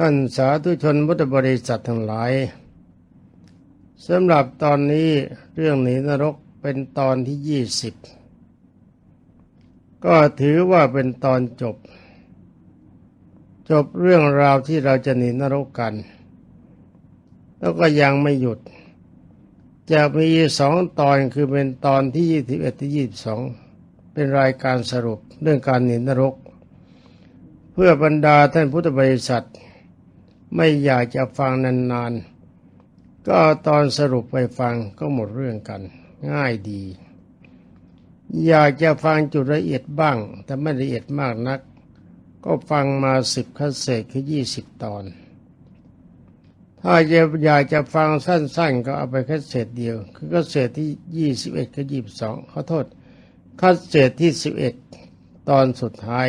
ท่านสาธุชนพุทธบริษัททั้งหลายสำหรับตอนนี้เรื่องหนีนรกเป็นตอนที่ยี่สิบก็ถือว่าเป็นตอนจบ จบเรื่องราวที่เราจะหนีนรกกัน แล้วก็ยังไม่หยุด จะมีสองตอนคือเป็นตอนที่ยี่สิบเอ็ดที่ยี่สิบสองเป็นรายการสรุปเรื่องการหนีนรก เพื่อบรรดาท่านพุทธบริษัท ไม่อยากจะฟังนานๆ ก็ตอนสรุปไปฟังก็หมดเรื่องกัน ง่ายดี อยากจะฟังจุดละเอียดบ้าง แต่ไม่ละเอียดมากนัก ก็ฟังมาสิบคัสเศษคือยี่สิบตอน ถ้าอยากจะฟังสั้นๆ ก็เอาไปคัสเศษเดียว คือคัสเศษที่ยี่สิบเอ็ดกับยี่สิบสองขอโทษคัสเศษที่สิบเอ็ดตอนสุดท้าย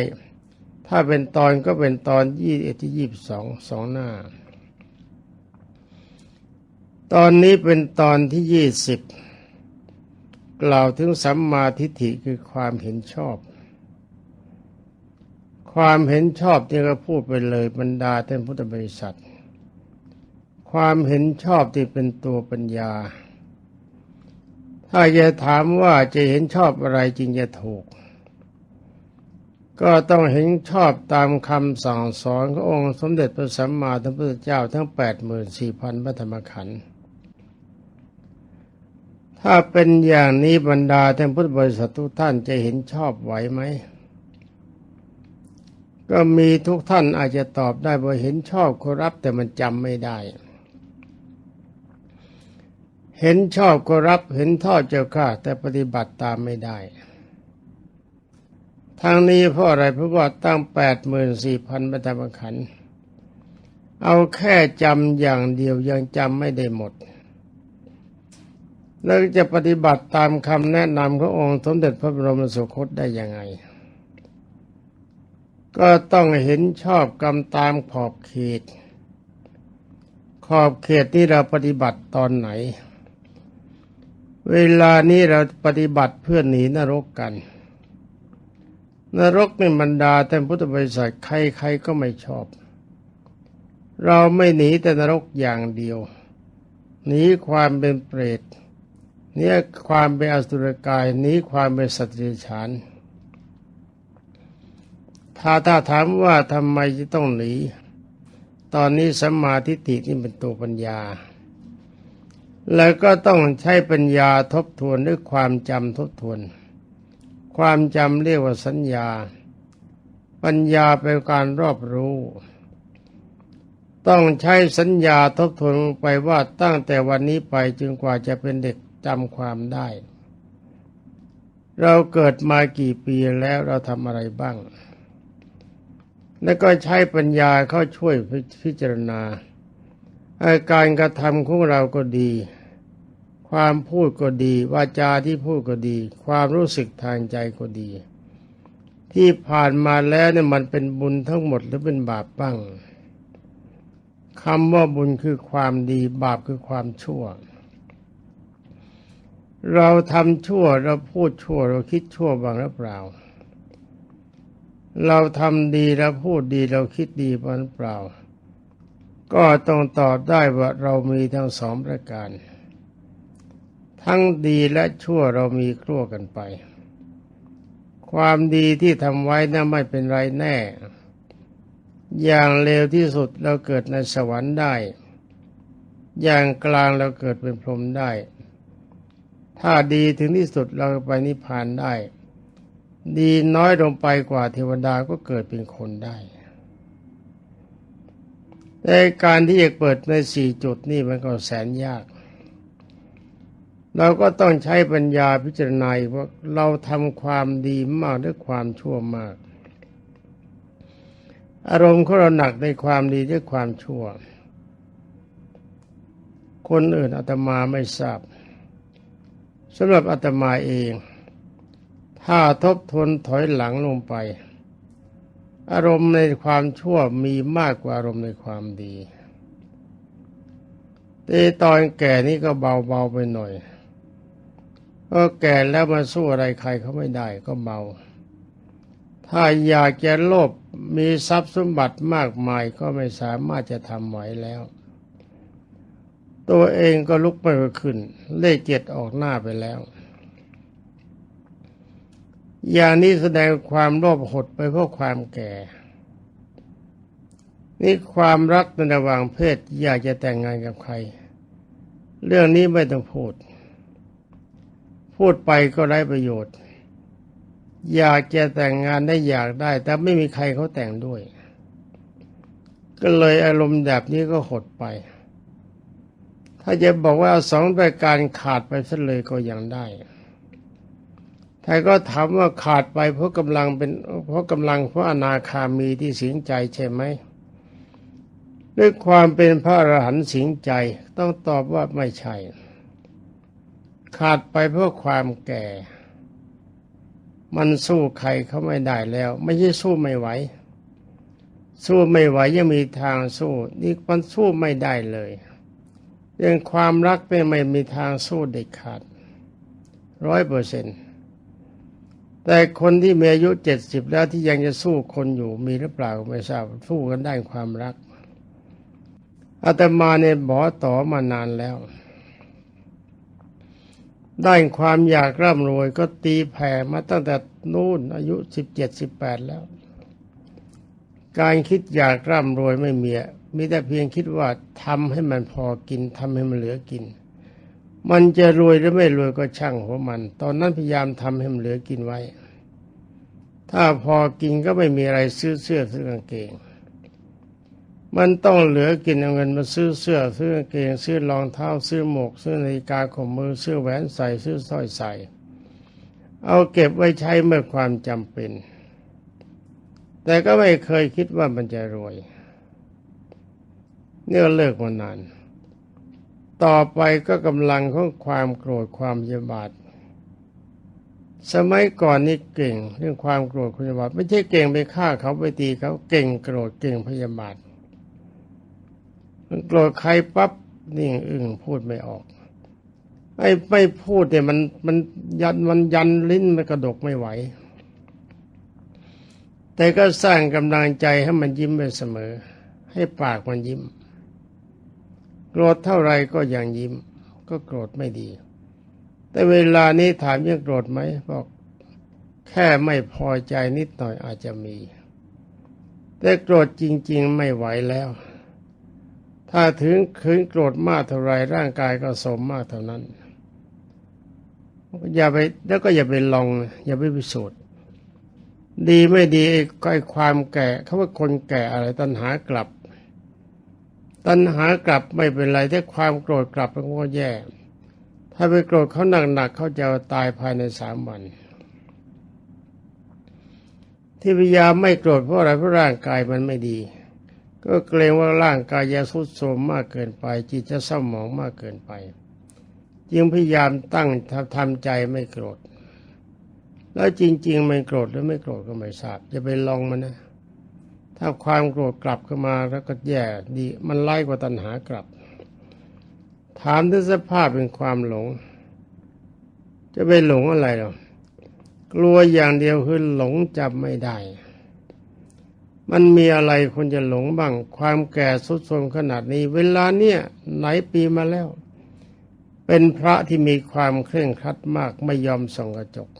ถ้าเป็นตอนก็เป็นตอนยี่เอ็ดที่ยี่สิบสองสองหน้า ตอนนี้เป็นตอนที่ยี่สิบกล่าวถึงสัมมาทิฏฐิคือความเห็นชอบ ความเห็นชอบที่เราพูดไปเลยบรรดาท่านพุทธบริษัท ความเห็นชอบที่เป็นตัวปัญญา ถ้าจะถามว่าจะเห็นชอบอะไรจริงจะถูก ก็ต้องเห็นชอบตามคำสั่งสอนขององค์สมเด็จพระสัมมาสัมพุทธเจ้าทั้งแปดหมื่นสี่พันพระธรรมขันธ์ถ้าเป็นอย่างนี้บรรดาท่านพุทธบริษัททุกท่านจะเห็นชอบไหวไหม ก็มีทุกท่านอาจจะตอบได้ว่าเห็นชอบก็รับแต่มันจำไม่ได้ เห็นชอบก็รับเห็นทอดเจ้าข้าแต่ปฏิบัติตามไม่ได้ ทางนี้เพราะอะไรเพราะว่าตั้งแปดหมื่นสี่พันปฐมขันธ์เอาแค่จำอย่างเดียวยังจำไม่ได้หมด แล้วจะปฏิบัติตามคำแนะนำขององค์สมเด็จพระบรมสุคตได้ยังไง ก็ต้องเห็นชอบกรรมตามขอบเขต ขอบเขตที่เราปฏิบัติตอนไหน เวลานี้เราปฏิบัติเพื่อหนีนรกกัน นรกในบรรดาท่พุทธบริษัทใครๆก็ไม่ชอบ เราไม่หนีแต่นรกอย่างเดียวหนีความเป็นเปรตหนีความเป็นอสุรกายหนีความเป็นสัตว์เดรัจฉานถ้าถ้าถามว่าทำไมจะต้องหนีตอนนี้สัมมาทิฏฐินี่เป็นตัวปัญญา แล้วก็ต้องใช้ปัญญาทบทวนด้วยความจำทบทวน ความจำเรียกว่าสัญญา ปัญญาเป็นการรอบรู้ ต้องใช้สัญญาทบทวนไปว่าตั้งแต่วันนี้ไปจึงกว่าจะเป็นเด็กจำความได้ เราเกิดมากี่ปีแล้วเราทำอะไรบ้าง แล้วก็ใช้ปัญญาเข้าช่วยพิจารณาอาการกระทำของเราก็ดี ความพูดก็ดีวาจาที่พูดก็ดี ความรู้สึกทางใจก็ดี ที่ผ่านมาแล้วเนี่ยมันเป็นบุญทั้งหมดหรือเป็นบาปบ้างคำว่าบุญคือความดีบาปคือความชั่ว เราทำชั่วเราพูดชั่ว เราคิดชั่วบ้างหรือเปล่า เราทำดีเราพูดดีเราคิดดีบ้างหรือเปล่า ก็ต้องตอบได้ว่าเรามีทั้งสองประการ ทั้งดีและชั่วเรามีครั่วกันไป ความดีที่ทำไว้นั้นไม่เป็นไรแน่ อย่างเลวที่สุดเราเกิดในสวรรค์ได้ อย่างกลางเราเกิดเป็นพรหมได้ ถ้าดีถึงที่สุดเราไปนิพพานได้ ดีน้อยลงไปกว่าเทวดาก็เกิดเป็นคนได้แต่การที่จะเปิดในสี่จุดนี่มันก็แสนยาก เราก็ต้องใช้ปัญญาพิจารณาว่าเราทำความดีมากหรือความชั่วมาก อารมณ์ของเราหนักในความดีหรือความชั่ว คนอื่นอาตมาไม่ทราบสำหรับอาตมาเอง ถ้าทบทวนถอยหลังลงไป อารมณ์ในความชั่วมีมากกว่าอารมณ์ในความดีแต่ตอนแก่นี่ก็เบาๆไปหน่อย ก็แก่แล้วมาสู้อะไรใครเขาไม่ได้ก็เบาถ้าอยากจะโลภมีทรัพย์สมบัติมากมายก็ไม่สามารถจะทำไหวแล้ว ตัวเองก็ลุกไม่ขึ้น เลขเจ็ดออกหน้าไปแล้ว อย่างนี้แสดงความโลภหดไปเพราะความแก่ นี่ความรักในระหว่างเพศอยากจะแต่งงานกับใคร เรื่องนี้ไม่ต้องพูด พูดไปก็ไร้ประโยชน์ อยากจะแต่งงานได้อยากได้ แต่ไม่มีใครเขาแต่งด้วย ก็เลยอารมณ์แบบนี้ก็หดไป ถ้าจะบอกว่าสองรายการขาดไปซะเลยก็ยังได้ถ้าก็ถามว่าขาดไปเพราะกำลังเป็นเพราะกำลังเพราะอนาคามีที่สิงใจใช่ไหมด้วยความเป็นพระอรหันต์สิงใจต้องตอบว่าไม่ใช่ ขาดไปเพราะความแก่ มันสู้ใครเขาไม่ได้แล้ว ไม่ใช่สู้ไม่ไหว สู้ไม่ไหวยังมีทางสู้ นี่มันสู้ไม่ได้เลยเรื่องความรักเป็นไม่มีทางสู้เด็ดขาดร้อยเปอร์เซ็นต์แต่คนที่มีอายุเจ็ดสิบแล้วที่ยังจะสู้คนอยู่มีหรือเปล่าไม่ทราบสู้กันได้ความรักอาตมาเนี่ยบอต่อมานานแล้ว ได้ความอยากร่ำรวยก็ตีแผ่มาตั้งแต่นู่นอายุสิบเจ็ดสิบแปดแล้ว การคิดอยากร่ำรวยไม่มีมีแต่เพียงคิดว่าทำให้มันพอกินทำให้มันเหลือกิน มันจะรวยหรือไม่รวยก็ช่างหัวมัน ตอนนั้นพยายามทำให้มันเหลือกินไว้ ถ้าพอกินก็ไม่มีอะไรซื้อเสื้อซื้อกางเกง มันต้องเหลือกินเอาเงินมาซื้อเสื้อซื้อกางเกงซื้อรองเท้าซื้อหมวกซื้อนาฬิกาข้อมือซื้อแหวนใส่ซื้อสร้อยใส่ เอาเก็บไว้ใช้เมื่อความจำเป็น แต่ก็ไม่เคยคิดว่ามันจะรวยเนี่ยเลิกมานาน ต่อไปก็กำลังของความโกรธความยาบาทสมัยก่อนนี่เก่ง เรื่องความโกรธความยาบาทไม่ใช่เก่งไปฆ่าเขาไปตีเขาเก่งโกรธเก่งพยาบาท มันโกรธใครปั๊บนิ่งอึ้งพูดไม่ออกไอ้ไม่พูดเนี่ยมันมันยันมันยันลิ้นมันกระดกไม่ไหว แต่ก็สร้างกำลังใจให้มันยิ้มไปเสมอ ให้ปากมันยิ้ม โกรธเท่าไรก็ยังยิ้ม ก็โกรธไม่ดี แต่เวลานี้ถามยังโกรธไหมบอกแค่ไม่พอใจนิดหน่อยอาจจะมี แต่โกรธจริง ๆ ไม่ไหวแล้ว ถ้าถึงคืนโกรธมากเท่าไรร่างกายก็สมมากเท่านั้น อย่าไปแล้วก็อย่าไปลอง อย่าไปพิสูจน์ดีไม่ดีไอ้ความแก่เขาว่าคนแก่อะไรตัณหากลับ ตัณหากลับไม่เป็นไรถ้าความโกรธกลับมันก็แย่ ถ้าไปโกรธเขาหนักๆเขาจะตายภายในสามวัน ที่พยายามไม่โกรธเพราะอะไรเพราะร่างกายมันไม่ดี ก็เกรงว่าร่างกายจะทุดโทรมมากเกินไป จิตจะเศร้าหมองมากเกินไป จึงพยายามตั้งทำใจไม่โกรธ แล้วจริง ๆ ไม่โกรธหรือไม่โกรธก็ไม่ทราบจะไปลองมันนะ ถ้าความโกรธกลับเข้ามาแล้วก็แย่ดีมันไล่กว่าตัณหากลับ ถามถึงสภาพเป็นความหลง จะไปหลงอะไรหรอกลัวอย่างเดียวคือหลงจำไม่ได้ มันมีอะไรคนจะหลงบ้าง ความแก่สุดโทมขนาดนี้ เวลาเนี้ยไหนปีมาแล้ว เป็นพระที่มีความเคร่งครัดมากไม่ยอมส่องกระจก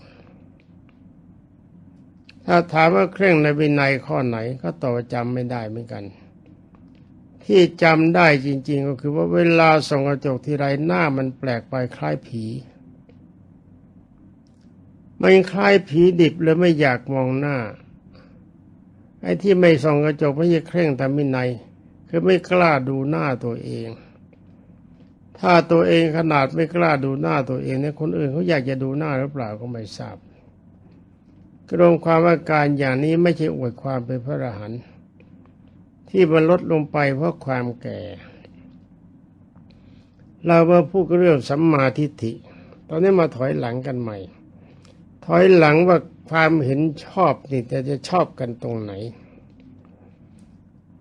ถ้าถามว่าเคร่งในวินัยข้อไหนก็ตอบจำไม่ได้เหมือนกัน ที่จำได้จริง ๆ ก็คือว่าเวลาส่องกระจกทีไรหน้ามันแปลกไปคล้ายผีมันคล้ายผีดิบเลยไม่อยากมองหน้า ไอ้ที่ไม่ส่องกระจกไม่ใช่เคร่งแต่วินัยคือไม่กล้าดูหน้าตัวเอง ถ้าตัวเองขนาดไม่กล้าดูหน้าตัวเองเนี่ยคนอื่นเขาอยากจะดูหน้าหรือเปล่าก็ไม่ทราบกรมความอาการอย่างนี้ไม่ใช่อวดความเป็นพระอรหันต์ที่มันลดลงไปเพราะความแก่ เรามาพูดเรื่องสัมมาทิฏฐิ ตอนนี้มาถอยหลังกันใหม่ ถอยหลังว่าความเห็นชอบนี่แต่จะชอบกันตรงไหน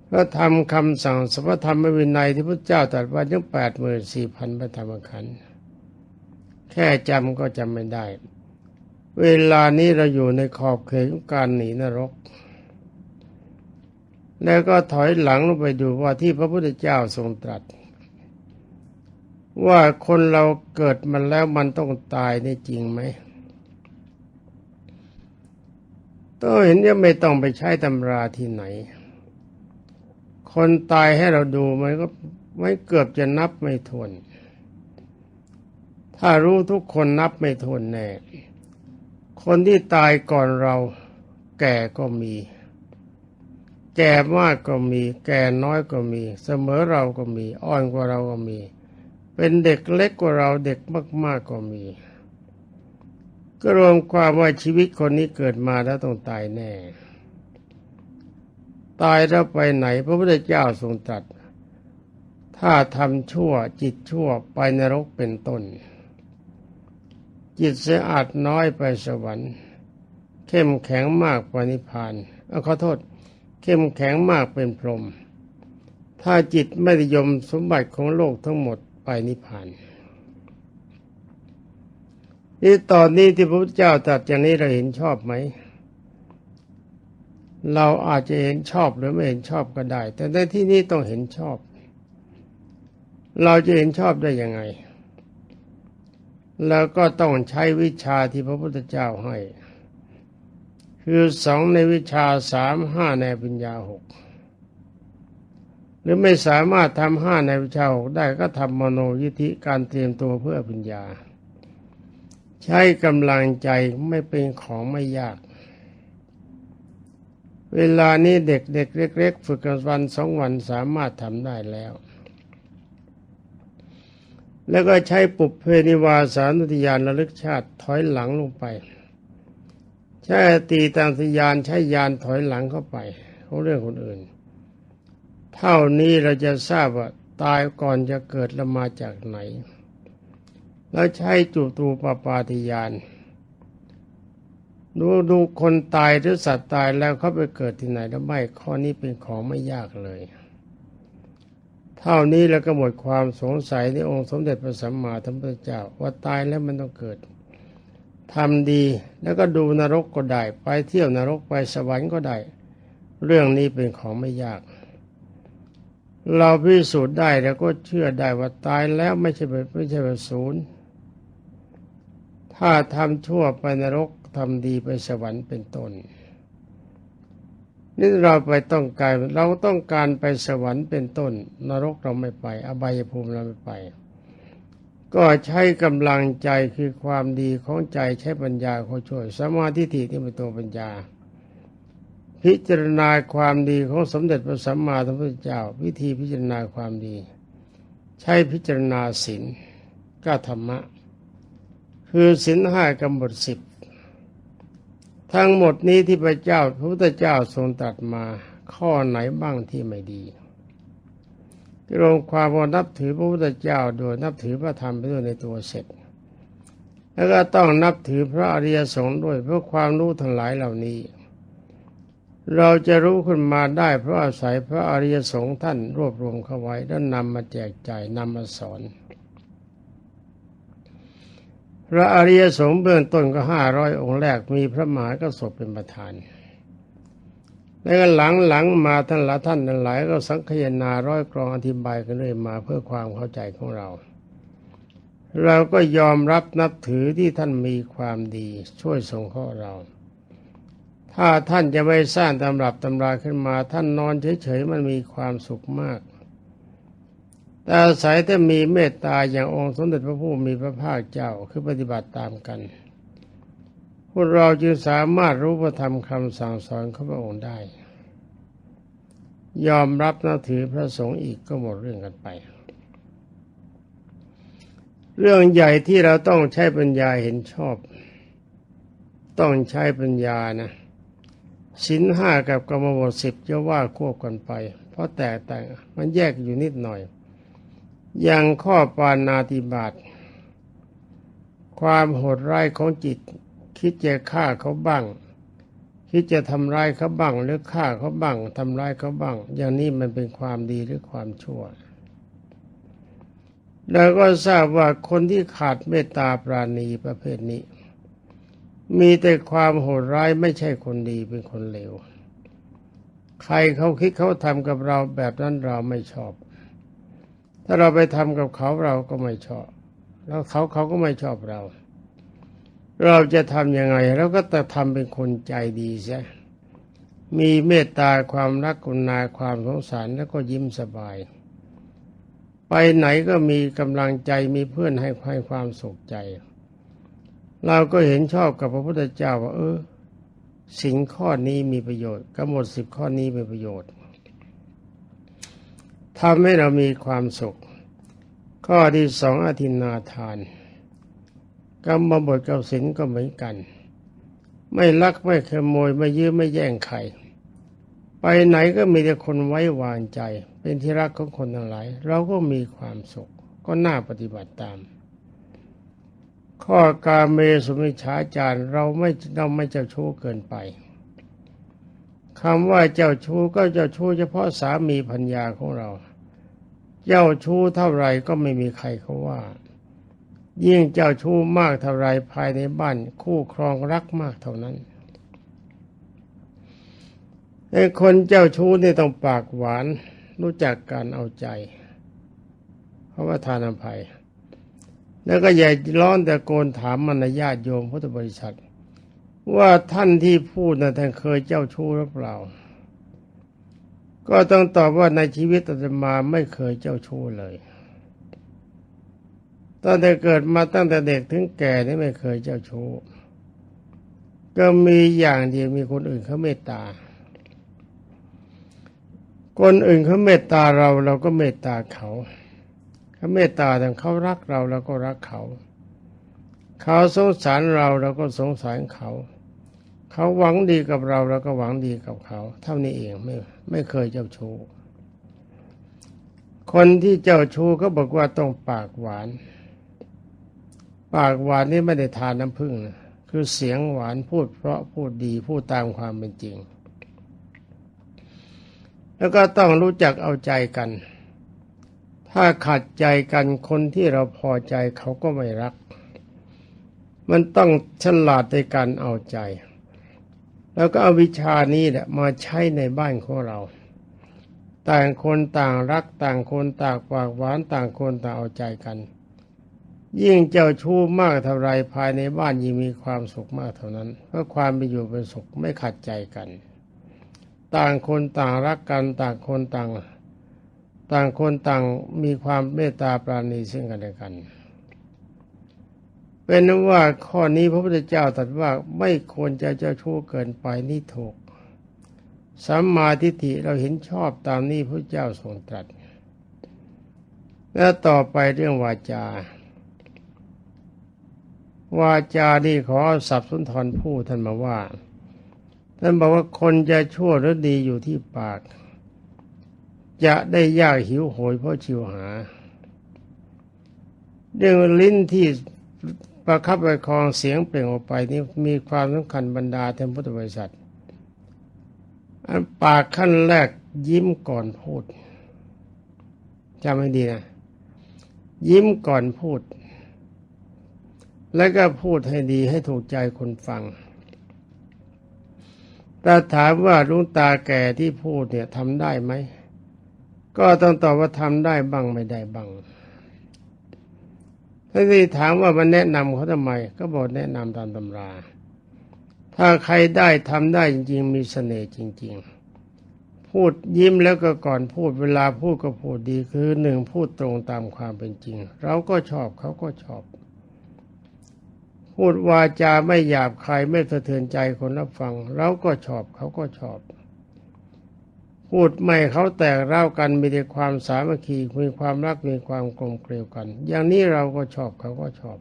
พระธรรมคำสั่งสัพธรรมวินัยที่พระเจ้าตรัสไว้ถึงแปดหมื่นสี่พันพระธรรมขันธ์แค่จำก็จำไม่ได้ เวลานี้เราอยู่ในขอบเขตของการหนีนรก แล้วก็ถอยหลังลงไปดูว่าที่พระพุทธเจ้าทรงตรัส ว่าคนเราเกิดมันแล้วมันต้องตายนี่จริงไหม ต้องเห็นว่าไม่ต้องไปใช้ตำราที่ไหน คนตายให้เราดูมันก็ไม่เกือบจะนับไม่ทวน ถ้ารู้ทุกคนนับไม่ทวนแน่ คนที่ตายก่อนเราแก่ก็มี แก่มากก็มี แก่น้อยก็มี เสมอเราก็มี อ่อนกว่าเราก็มี เป็นเด็กเล็กกว่าเราเด็กมาก ๆก็มี ก็รวมความว่าชีวิตคนนี้เกิดมาแล้วต้องตายแน่ ตายแล้วไปไหน พระพุทธเจ้าทรงตรัส ถ้าทำชั่วจิตชั่วไปนรกเป็นต้น จิตเสียอาจน้อยไปสวรรค์ เข้มแข็งมากไปนิพพานเอาขอโทษ เข้มแข็งมากเป็นพรหมถ้าจิตไม่ยมสมบัติของโลกทั้งหมดไปนิพพาน นี่ตอนนี้ที่พระพุทธเจ้าตรัสอย่างนี้เราเห็นชอบไหม เราอาจจะเห็นชอบหรือไม่เห็นชอบก็ได้ แต่ในที่นี้ต้องเห็นชอบ เราจะเห็นชอบได้ยังไง แล้วก็ต้องใช้วิชาที่พระพุทธเจ้าให้ คือสองในวิชาสามห้าในปัญญาหกหรือไม่สามารถทำห้าในวิชาหกได้ก็ทำมโนยิธิการเตรียมตัวเพื่อปัญญา ใช้กำลังใจไม่เป็นของไม่ยาก เวลานี้เด็กเด็กเล็ก ๆ ฝึกกันวันสองวันสามารถทำได้แล้ว แล้วก็ใช้ปุบเพนิวาสานุติยานระลึกชาติถอยหลังลงไป ใช้ตีตามสยานใช้ยานถอยหลังเข้าไปเขาเรื่องคนอื่น เท่านี้เราจะทราบว่าตายก่อนจะเกิดแล้วมาจากไหน แล้วใช้จุตูปปาติยานดูดูคนตายหรือสัตว์ตายแล้วเขาไปเกิดที่ไหนแล้วไม่ข้อนี้เป็นของไม่ยากเลย เท่านี้แล้วก็หมดความสงสัยในองค์สมเด็จพระสัมมาสัมพุทธเจ้าว่าตายแล้วมันต้องเกิดทำดีแล้วก็ดูนรกก็ได้ ไปเที่ยวนรกไปสวรรค์ก็ได้ เรื่องนี้เป็นของไม่ยาก เราพิสูจน์ได้แล้วก็เชื่อได้ว่าตายแล้วไม่ใช่ไม่ใช่เป็นศูนย์ ถ้าทำชั่วไปนรกทำดีไปสวรรค์เป็นต้นนี่เราไปต้องการเราต้องการไปสวรรค์เป็นต้น นรกเราไม่ไป อบายภูมิเราไม่ไป ก็ใช้กำลังใจคือความดีของใจใช้ปัญญาเขาช่วยสมาธิที่เป็นตัวปัญญา พิจารณาความดีของสมเด็จพระสัมมาสัมพุทธเจ้า วิธีพิจารณาความดี ใช้พิจารณาศีลก็ธรรมะ คือศีลห้ากำหนดสิบทั้งหมดนี้ที่พระเจ้าพระพุทธเจ้าทรงตรัสมา ข้อไหนบ้างที่ไม่ดีรวมความว่านับถือพระพุทธเจ้าโดยนับถือพระธรรมไปด้วยในตัวเสร็จ แล้วก็ต้องนับถือพระอริยสงฆ์ด้วยเพื่อความรู้ทั้งหลายเหล่านี้ เราจะรู้ขึ้นมาได้เพราะอาศัยพระอริยสงฆ์ท่านรวบรวมเข้าไว้แล้วนำมาแจกจ่ายนำมาสอน พระอริยสงฆ์เบื้องต้นก็ห้าร้อยองค์แรกมีพระมหากระสบเป็นประธานแล้วก็หลังหลังมาท่านละท่านทั้งหลายก็สังคยนาร้อยกรองอธิบายกันเรื่อยมาเพื่อความเข้าใจของเรา เราก็ยอมรับนับถือที่ท่านมีความดีช่วยส่งข้อเรา ถ้าท่านจะไม่สร้างตำรับตำราขึ้นมาท่านนอนเฉยๆมันมีความสุขมาก แต่อาศัยถ้ามีเมตตาอย่างองค์สมเด็จพระผู้มีพระภาคเจ้าคือปฏิบัติตามกัน พวกเราจึงสามารถรู้พระธรรมคำสั่งสอนของพระองค์ได้ ยอมรับนับถือพระสงฆ์อีกก็หมดเรื่องกันไป เรื่องใหญ่ที่เราต้องใช้ปัญญาเห็นชอบ ต้องใช้ปัญญานะสินห้ากับกรรมบทสิบจะว่าควบกันไป เพราะแตกต่างมันแยกอยู่นิดหน่อย อย่างข้อปานาติบาตความโหดร้ายของจิต คิดจะฆ่าเขาบ้าง คิดจะทำร้ายเขาบ้างหรือฆ่าเขาบ้างทำร้ายเขาบ้าง อย่างนี้มันเป็นความดีหรือความชั่วแล้วก็ทราบว่าคนที่ขาดเมตตาปราณีประเภทนี้ มีแต่ความโหดร้ายไม่ใช่คนดีเป็นคนเลว ใครเขาคิดเขาทำกับเราแบบนั้นเราไม่ชอบ ถ้าเราไปทำกับเขาเราก็ไม่ชอบ แล้วเขาเขาก็ไม่ชอบเรา เราจะทำยังไงเราก็จะทำเป็นคนใจดีใช่มีเมตตาความรักกุณาความสงสารแล้วก็ยิ้มสบาย ไปไหนก็มีกำลังใจมีเพื่อนให้ให้ความสุขใจ เราก็เห็นชอบกับพระพุทธเจ้าว่า เออสิ่งข้อนี้มีประโยชน์กำหนดสิบข้อนี้มีประโยชน์ ทำให้เรามีความสุข ข้อที่สองอธินาทานกรรมบทกับศีลก็เหมือนกัน ไม่ลักไม่ขโมยไม่ยื้อไม่แย่งใครไปไหนก็มีแต่คนไว้วางใจ เป็นที่รักของคนทั้งหลาย เราก็มีความสุขก็น่าปฏิบัติตาม ข้อกาเมสุมิชาจารเราไม่เราไม่เจ้าชู้เกินไปคำว่าเจ้าชู้ก็เจ้าชู้เฉพาะสามีพัญญาของเรา เจ้าชู้เท่าไรก็ไม่มีใครเขาว่า ยิ่งเจ้าชู้มากเท่าไรภายในบ้าน คู่ครองรักมากเท่านั้นไอ้คนเจ้าชู้นี่ต้องปากหวาน รู้จักการเอาใจ เพราะว่าทานอภัย แล้วก็อย่าร้อนแต่โกนถามมารยาทโยมพุทธบริษัท ว่าท่านที่พูดนะ่ะท่านเคยเจ้าชู้หรือเปล่า ก็ต้องตอบว่าในชีวิตอาตมาไม่เคยเจ้าชู้เลยตั้งแต่เกิดมาตั้งแต่เด็กถึงแก่นี่ไม่เคยเจ้าชู้ก็มีอย่างเดียวมีคนอื่นเขาเมตตา คนอื่นเขาเมตตาเราเราก็เมตตาเขาเขาเมตตาแต่เขารักเราเราก็รักเขา เขาสงสารเราเราก็สงสารเขา เขาหวังดีกับเราเราก็หวังดีกับเขา เท่านี้เองไม่ไม่เคยเจ้าชู้คนที่เจ้าชู้ก็บอกว่าต้องปากหวาน ปากหวานนี่ไม่ได้ทานน้ำผึ้งนะคือเสียงหวานพูดเพราะพูดดีพูดตามความเป็นจริง แล้วก็ต้องรู้จักเอาใจกัน ถ้าขัดใจกันคนที่เราพอใจเขาก็ไม่รัก มันต้องฉลาดในการเอาใจ แล้วก็เอาวิชานี้แหละมาใช้ในบ้านของเรา ต่างคนต่างรักต่างคนต่างปากหวานต่างคนต่างเอาใจกัน ยิ่งเจ้าชู้มากเท่าไรภายในบ้านยิ่งมีความสุขมากเท่านั้นเพราะความเป็นอยู่เป็นสุขไม่ขัดใจกัน ต่างคนต่างรักกันต่างคนต่าง ต่างคนต่างมีความเมตตาปราณีซึ่งกันและกัน เป็นว่าข้อนี้พระพุทธเจ้าตรัสว่าไม่ควรจะเจ้าชู้เกินไปนี่ถูกสัมมาทิฏฐิเราเห็นชอบตามนี้พระเจ้าทรงตรัส แล้วต่อไปเรื่องวาจา วาจานี่ขอสับสุนทรผู้ท่านมาว่า ท่านบอกว่าคนจะชั่วหรือดีอยู่ที่ปาก จะได้ยากหิวโหยเพราะชิวหา เรื่องลิ้นที่ ประคับประคองเสียงเปล่งออกไปนี่มีความสำคัญบรรดาท่านพุทธบริษัทอันปากขั้นแรกยิ้มก่อนพูดจำให้ดีนะ ยิ้มก่อนพูด แล้วก็พูดให้ดีให้ถูกใจคนฟังแต่ถามว่าลุงตาแก่ที่พูดเนี่ยทำได้ไหม ก็ต้องตอบว่าทำได้บ้างไม่ได้บ้าง ถ้าที่ถามว่ามันแนะนำเขาทำไม ก็บอกแนะนำตามตำรา ถ้าใครได้ทำได้จริงๆมีเสน่ห์จริง ๆ พูดยิ้มแล้วก็ก่อนพูดเวลาพูดก็พูดดีคือหนึ่งพูดตรงตามความเป็นจริง เราก็ชอบเขาก็ชอบ พูดวาจาไม่หยาบคายไม่สะเทือนใจคนรับฟัง เราก็ชอบเขาก็ชอบ พูดไม่เขาแตกเล่ากันมีแต่ความสามัคคีมีความรักมีความกลมเกลียวกัน อย่างนี้เราก็ชอบเขาก็ชอบ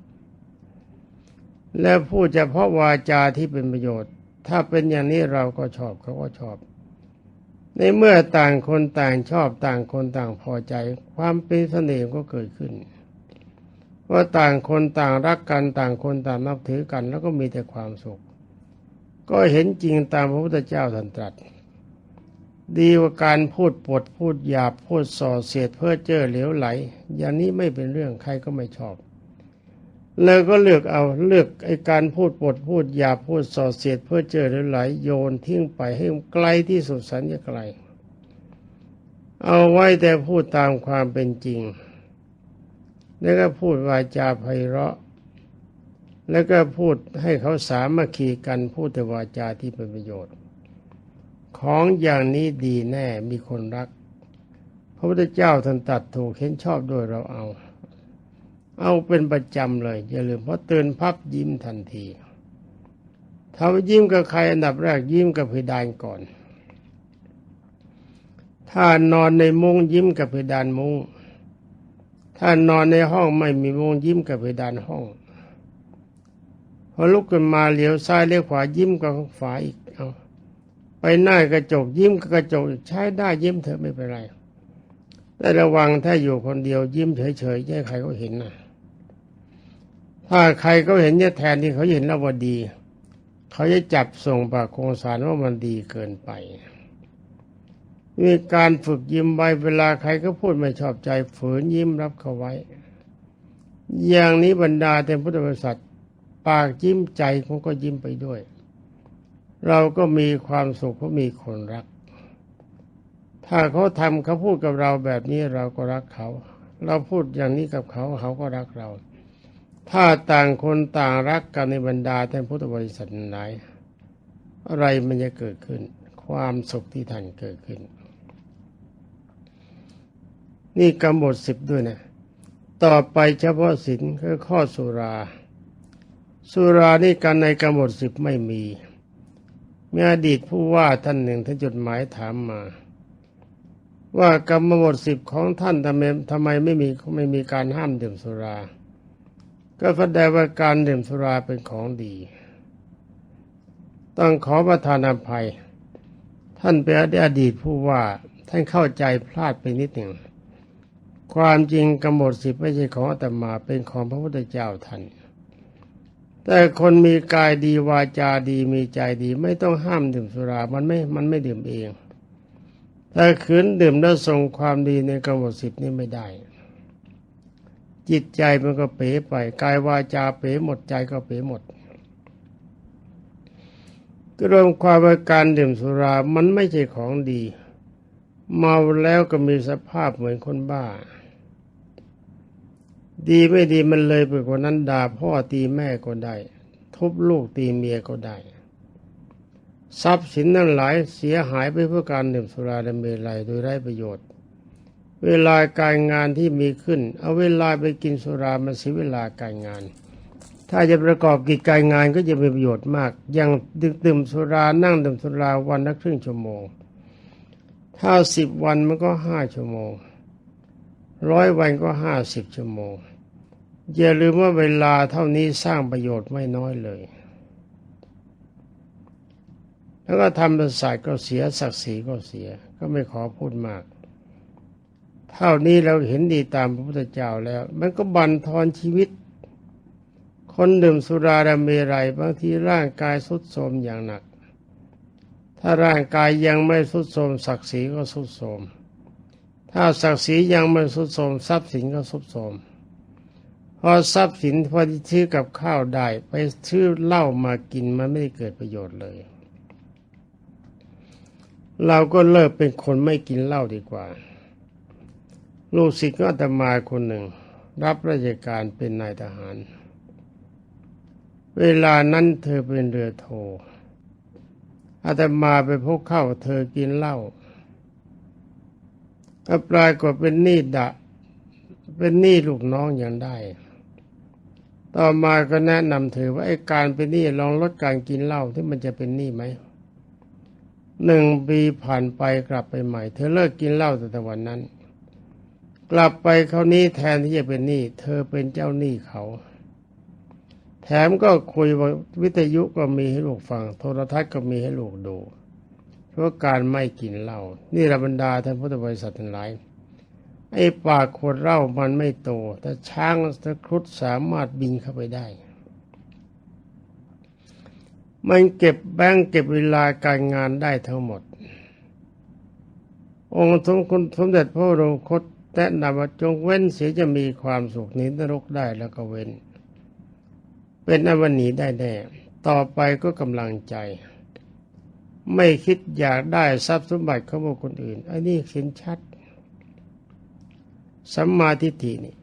และพูดเฉพาะวาจาที่เป็นประโยชน์ ถ้าเป็นอย่างนี้เราก็ชอบเขาก็ชอบ ในเมื่อต่างคนต่างชอบต่างคนต่างพอใจ ความเป็นเสน่ห์ก็เกิดขึ้นว่าต่างคนต่างรักกันต่างคนต่างนับถือกัน แล้วก็มีแต่ความสุข ก็เห็นจริงตามพระพุทธเจ้าท่านตรัส ดีกว่าการพูดปดพูดหยาบพูดส่อเสียดเพื่อเจ้อเหลวไหล อย่างนี้ไม่เป็นเรื่องใครก็ไม่ชอบแล้วก็เลือกเอาเลือกไอ้การพูดปดพูดหยาบพูดส่อเสียดเพื่อเจอหลายๆโยนทิ้งไปให้ไกลที่สุดสัญญาไกล เอาไว้แต่พูดตามความเป็นจริง แล้วก็พูดวาจาไพเราะ แล้วก็พูดให้เขาสามัคคีกันพูดแต่วาจาที่เป็นประโยชน์ ของอย่างนี้ดีแน่มีคนรัก พระพุทธเจ้าท่านตัดถูกเห็นชอบด้วยเราเอา เอาเป็นประจำเลย อย่าลืมเพราะเตือนพับยิ้มทันทีถ้ายิ้มกับใครอันดับแรกยิ้มกับเพดานก่อน ถ้านอนในมุ้งยิ้มกับเพดานมุ้งถ้านอนในห้องไม่มีมุ้งยิ้มกับเพดานห้องพอลุกขึ้นมาเหลียวซ้ายเลี้ยวขวายิ้มกับฝาอีก ไปหน้ากระจกยิ้มกระจกใช้ได้ยิ้มเถอะไม่เป็นไร แต่ระวังถ้าอยู่คนเดียวยิ้มเฉยๆให้ใครเขาเห็นนะถ้าใครเขาเห็นเนี่ยแทนที่เขาเห็นแล้วว่าดี เขาจะจับส่งปากโครงสารว่ามันดีเกินไปมีการฝึกยิ้มไว้เวลาใครก็พูดไม่ชอบใจฝืนยิ้มรับเขาไว้ อย่างนี้บรรดาเต็มพุทธบริษัท ปากยิ้มใจเขาก็ยิ้มไปด้วย เราก็มีความสุขเพราะมีคนรัก ถ้าเขาทำเขาพูดกับเราแบบนี้เราก็รักเขา เราพูดอย่างนี้กับเขาเขาก็รักเรา ถ้าต่างคนต่างรักกันในบรรดาท่านพุทธบริษัทไหนอะไรมันจะเกิดขึ้น ความสุขที่ท่านเกิดขึ้น นี่กำหนดสิบด้วยนะต่อไปเฉพาะสินคือข้อสุรา สุรานี่การในกำหนดสิบไม่มี มีอดีตผู้ว่าท่านหนึ่งท่านจดหมายถามมา ว่ากรรมบทสิบของท่านทำไมทำไมไม่มีไม่มีการห้ามดื่มสุรา ก็แสดงว่าการดื่มสุราเป็นของดี ต้องขอประทานอภัย ท่านเป็นอดีตผู้ว่าท่านเข้าใจพลาดไปนิดหนึ่งความจริงกำหนดสิบไม่ใช่ของอาตมาเป็นของพระพุทธเจ้าท่าน แต่คนมีกายดีวาจาดีมีใจดี ไม่ต้องห้ามดื่มสุรา มันไม่ มันไม่ดื่มเอง ถ้าขืนดื่มแล้วส่งความดีในกำหนดสิบนี้ไม่ได้ จิตใจมันก็เป๋ไป กายวาจาเป๋หมดใจก็เป๋หมดก็รวมความว่าการดื่มสุรา มันไม่ใช่ของดี เมาแล้วก็มีสภาพเหมือนคนบ้า ดีไม่ดีมันเลยไปกว่านั้นด่าพ่อตีแม่ก็ได้ ทุบลูกตีเมียก็ได้ ทรัพย์สินนั้นหลายเสียหายไปเพื่อการดื่มสุราดำเมลัยโดยไร้ประโยชน์ เวลาการงานที่มีขึ้น เอาเวลาไปกินสุรามันเสียเวลาการงาน ถ้าจะประกอบกิจการงานก็จะมีประโยชน์มาก อย่างดื่มสุรานั่งดื่มสุราวันละครึ่งชั่วโมงถ้าสิบวันมันก็ห้าชั่วโมง ร้อยวันก็ห้าสิบชั่วโมง อย่าลืมว่าเวลาเท่านี้สร้างประโยชน์ไม่น้อยเลย แล้วก็ทำประสาทก็เสียศักดิ์ศรีก็เสีย ก็ไม่ขอพูดมาก เท่านี้เราเห็นดีตามพระพุทธเจ้าแล้ว มันก็บั่นทอนชีวิต คนดื่มสุราดาเมรัยบางทีร่างกายสุดโทรมอย่างหนัก ถ้าร่างกายยังไม่สุดโทรมศักดิ์ศรีก็สุดโทรม ถ้าศักดิ์ศรียังไม่สุดโทมทรัพย์สินก็สุดโทมพอทรัพย์สินพอที่ซื้อกับข้าวได้ ไปซื้อเหล้ามากินมันไม่ได้เกิดประโยชน์เลย เราก็เลิกเป็นคนไม่กินเหล้าดีกว่า ลูกศิษย์ก็อาตมาคนหนึ่ง รับราชการเป็นนายทหาร เวลานั้นเธอเป็นเรือโทอาตมาไปพบเข้าเธอกินเหล้า ก็ปลายก็เป็นหนี้ดะ เป็นหนี้ลูกน้องอย่างได้ ต่อมาก็แนะนำเธอว่าไอ้การเป็นหนี้ลองลดการกินเหล้าที่มันจะเป็นหนี้ไหมหนึ่งปีผ่านไปกลับไปใหม่ เธอเลิกกินเหล้าแต่วันนั้น กลับไปเขานี้แทนที่จะเป็นหนี้เธอเป็นเจ้าหนี้เขา แถมก็คุยวิทยุก็มีให้ลูกฟัง โทรทัศน์ก็มีให้ลูกดู เพราะการไม่กินเหล้านี่ระบรรดาท่านพุทธบริษัททั้งหลายไอ้ปากขวดเหล้ามันไม่โต แต่ช้างตะครุดสามารถบินเข้าไปได้ มันเก็บแบงเก็บเวลาการงานได้ทั้งหมด องค์สมคุณสมเด็จพระบรคตแนะนำว่าจงเว้นเสียจะมีความสุขนินรกได้แล้วก็เว้น เป็นอวันหนีได้แน่ ต่อไปก็กำลังใจ ไม่คิดอยากได้ทรัพย์สมบัติของบุคคลอื่น อันนี้เห็นชัดสัมมาทิฏฐินี่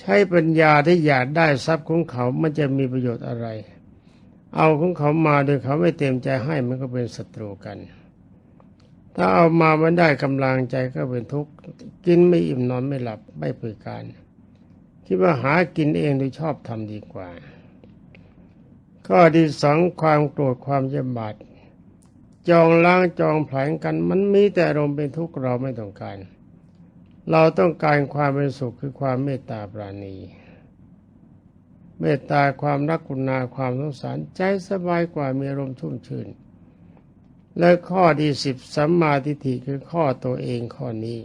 ใช้ปัญญาที่อยากได้ทรัพย์ของเขา มันจะมีประโยชน์อะไร เอาของเขามาโดยเขาไม่เต็มใจให้มันก็เป็นศัตรูกัน ถ้าเอามาไม่ได้กำลังใจก็เป็นทุกข์กินไม่อิ่มนอนไม่หลับไม่เปิดการคิดว่าหากินเองโดยชอบทำดีกว่า ข้อที่สองความโกรธความยำบาด จองล้างจองแผลาญกัน มันมีแต่อารมณ์เป็นทุกข์เราไม่ต้องการ เราต้องการความเป็นสุขคือความเมตตาปราณี เมตตาความรักกุณาความสงสารใจสบายกว่ามีอารมณ์ชุ่มชื่น และข้อที่สิบสัมมาทิฏฐิคือข้อตัวเองข้อนี้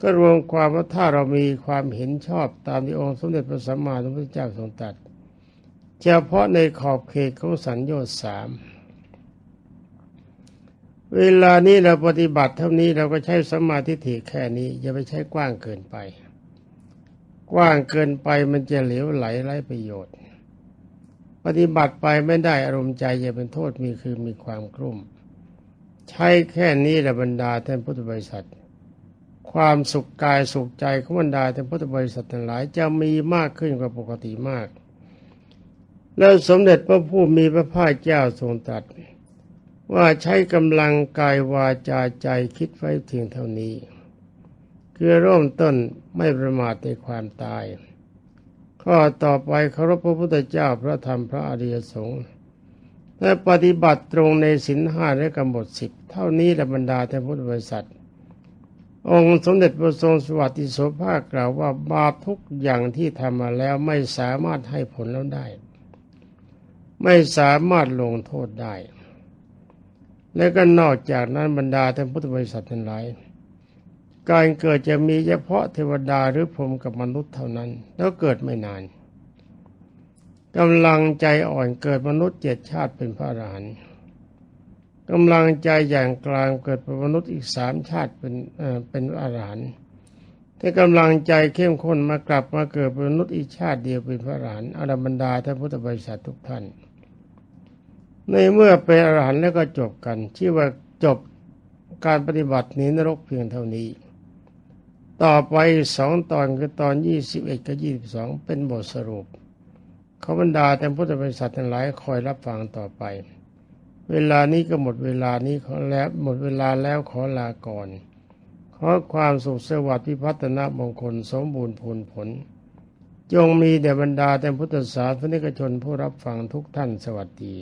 ก็รวมความว่าถ้าเรามีความเห็นชอบตามที่องค์สมเด็จพระสัมมาสัมพุทธเจ้าทรงตรัสเฉพาะในขอบเขตของสัญญาสาม เวลานี้เราปฏิบัติเท่านี้เราก็ใช้สมาธิถิแค่นี้อย่าไปใช้กว้างเกินไป กว้างเกินไปมันจะเหลวไหลไร้ประโยชน์ ปฏิบัติไปไม่ได้อารมณ์ใจจะเป็นโทษมีคือมีความกลุ่ม ใช้แค่นี้แหละบรรดาท่านพุทธบริษัท ความสุขกายสุขใจของบรรดาท่านพุทธบริษัททั้งหลายจะมีมากขึ้นกว่าปกติมาก แล้วสมเด็จพระผู้มีพระภาคเจ้าทรงตรัส ว่าใช้กำลังกายวาจาใจคิดไว้เพียงเท่านี้ คือเริ่มต้นไม่ประมาทในความตาย ข้อต่อไปเคารพพระพุทธเจ้าพระธรรมพระอริยสงฆ์และปฏิบัติตรงในศีลห้าและกำหนดสิบเท่านี้และบรรดาท่านพุทธบริษัท องค์สมเด็จพระทรงสวัสดิโสภาคกล่าวว่าบาปทุกอย่างที่ทำมาแล้วไม่สามารถให้ผลแล้วได้ ไม่สามารถลงโทษได้ และก็นอกจากนั้นบรรดาท่านพุทธบริษัททั้งหลาย การเกิดจะมีเฉพาะเทวดาหรือพรหมกับมนุษย์เท่านั้น แล้วเกิดไม่นานกำลังใจอ่อนเกิดมนุษย์เจ็ดชาติเป็นพระอรหันต์กำลังใจอย่างกลางเกิดเป็นมนุษย์อีกสามชาติเป็นเป็นอรหันต์ถ้ากำลังใจเข้มข้นมากลับมาเกิดเป็นมนุษย์อีกชาติเดียวเป็นพระอรหันต์อรบรรดาท่านพุทธบริษัททุกท่าน ในเมื่อเป็นอรหันต์แล้วก็จบกัน ชื่อว่าจบการปฏิบัติหนี้นรกเพียงเท่านี้ ต่อไปสองตอนคือตอนยี่สิบเอ็ดกับยี่สิบสองเป็นบทสรุปเขาบรรดาแต่พุทธบริษัททั้งหลายคอยรับฟังต่อไป เวลานี้ก็หมดเวลานี้ขอแล้วหมดเวลาแล้วขอลาก่อน ขอความสุขสวัสดิ์พิพัฒนามงคลสมบูรณ์ผลผล จงมีแด่บรรดาแต่พุทธศาสนิกชนผู้รับฟังทุกท่านสวัสดี